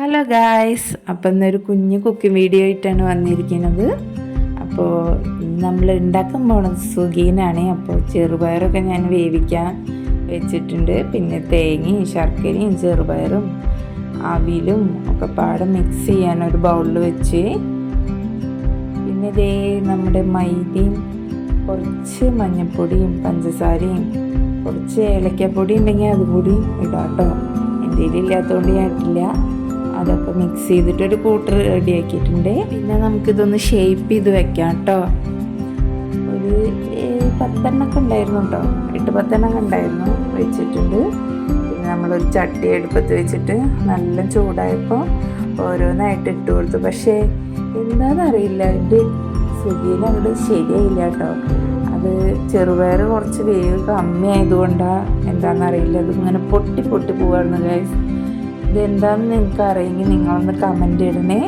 Hello guys അപ്പം ഇന്നൊരു കുഞ്ഞു കുക്കിംഗ് വീഡിയോ ആയിട്ടാണ് വന്നിരിക്കുന്നത്. അപ്പോൾ നമ്മൾ ഉണ്ടാക്കാൻ പോണത് സുഖീനാണ്. അപ്പോൾ ചെറുപയറൊക്കെ ഞാൻ വേവിക്കാൻ വെച്ചിട്ടുണ്ട്. പിന്നെ തേങ്ങയും ശർക്കരയും ചെറുപയറും അവിലും ഒക്കെ പാടെ മിക്സ് ചെയ്യാൻ ഒരു ബൗളിൽ വെച്ച്. പിന്നെ ഇതേ നമ്മുടെ മൈദയും കുറച്ച് മഞ്ഞൾപ്പൊടിയും പഞ്ചസാരയും കുറച്ച് ഏലക്കപ്പൊടി ഉണ്ടെങ്കിൽ അതുകൂടി ഇടാം കേട്ടോ എന്റെ ഇല്ലാത്തതുകൊണ്ട് ഞാൻ ഇട്ടില്ല. അതൊക്കെ മിക്സ് ചെയ്തിട്ട് ഒരു കൂട്ടർ റെഡിയാക്കിയിട്ടുണ്ട് പിന്നെ നമുക്കിതൊന്ന് ഷേപ്പ് ചെയ്ത് വെക്കാം കേട്ടോ ഒരു പത്തെണ്ണൊക്കെ ഉണ്ടായിരുന്നു കേട്ടോ എട്ട് പത്തെണ്ണൊക്കെ ഉണ്ടായിരുന്നു വെച്ചിട്ടുണ്ട്. പിന്നെ നമ്മളൊരു ചട്ടി എടുപ്പത്ത് വെച്ചിട്ട് നല്ല ചൂടായപ്പോൾ ഓരോന്നായിട്ട് ഇട്ട് കൊടുത്തു. പക്ഷേ എന്താണെന്നറിയില്ല എന്റെ സുഖീന അവിടെ ശരിയായില്ല കേട്ടോ അത് ചെറുപയർ കുറച്ച് വേവ് കമ്മിയായതുകൊണ്ടാണ് എന്താണെന്നറിയില്ല അതിങ്ങനെ പൊട്ടി പൊട്ടി പോവായിരുന്നു ഗൈസ് ഇതെന്താണെന്ന് നിങ്ങൾക്ക് അറിയെങ്കിൽ നിങ്ങളൊന്ന് കമന്റ് ഇടണേ.